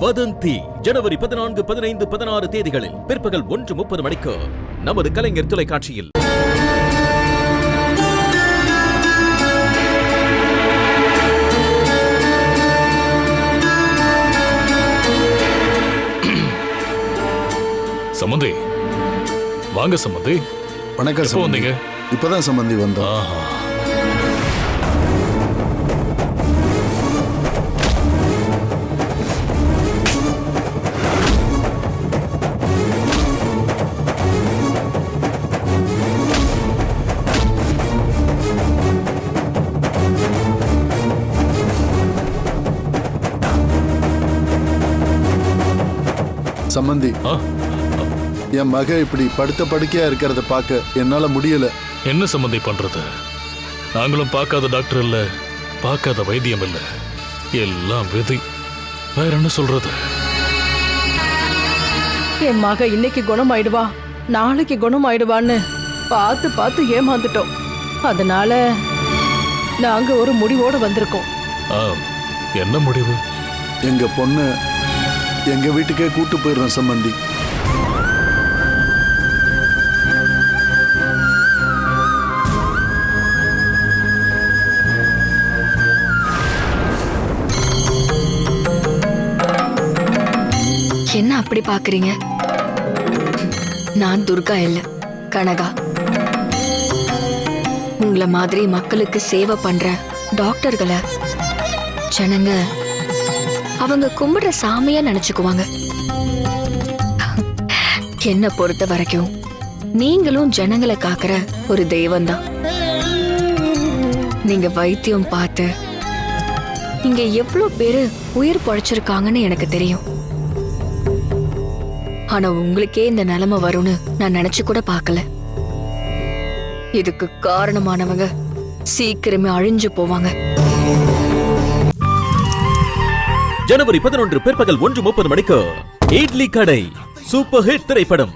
வதந்தி ஜனவரி பதினான்கு பதினைந்து பதினாறு தேதிகளில் பிற்பகல் ஒன்று முப்பது மணிக்கு நமது கலைஞர் தொலைக்காட்சியில். சம்மந்தி வாங்க சம்மந்தி வணக்கம் எப்போ சம்பந்தி. வந்தீங்க? இப்பதான் சம்பந்தி வந்தோம். ஆஹா. சம்பந்தி ஆ, என் மக இப்படி படுத்த படுக்கையா இருக்கிறத பார்க்க என்னால முடியல. என்ன சம்மந்தி பண்றது? நாங்களும் பார்க்காத டாக்டர் இல்ல பார்க்காத வைத்தியம் இல்ல. எல்லாம் விதி. வேற என்ன சொல்றது? என் மக இன்னைக்கு குணமாயிடுவா நாளைக்கு குணமாயிடுவான்னு பார்த்து பார்த்து ஏமாந்துட்டோம். அதனால நாங்க ஒரு முடிவோட வந்திருக்கோம். ஆ, என்ன முடிவு? எங்க பொண்ணு எங்க வீட்டுக்கே கூட்டு போயிடுறேன் சம்பந்தி. என்ன அப்படி பாக்குறீங்க நான் துர்கா இல்ல கனகா. உங்களை மாதிரி மக்களுக்கு சேவை பண்ற டாக்டர்களை ஜனங்க அவங்க கும்பிடுற சாமியா நினைச்சுக்குவாங்க. என்ன பொறுத்த வரைக்கும் நீங்களும் ஜனங்களை காக்குற ஒரு தெய்வம் தான் நீங்க வைத்தியம் பார்த்து இங்க எவ்வளவு பேரு உயிர் பொழைச்சிருக்காங்கன்னு எனக்கு தெரியும். ஆனா உங்களுக்கே இந்த நிலைமை வரும்னு நான் நினைச்சு கூட பார்க்கல. இதுக்கு காரணமானவங்க சீக்கிரமே அழிஞ்சு போவாங்க. ஜனவரி பதினொன்று பிற்பகல் ஒன்று முப்பது மணிக்கு இட்லி கடை. சூப்பர் ஹிட் திரைப்படம்.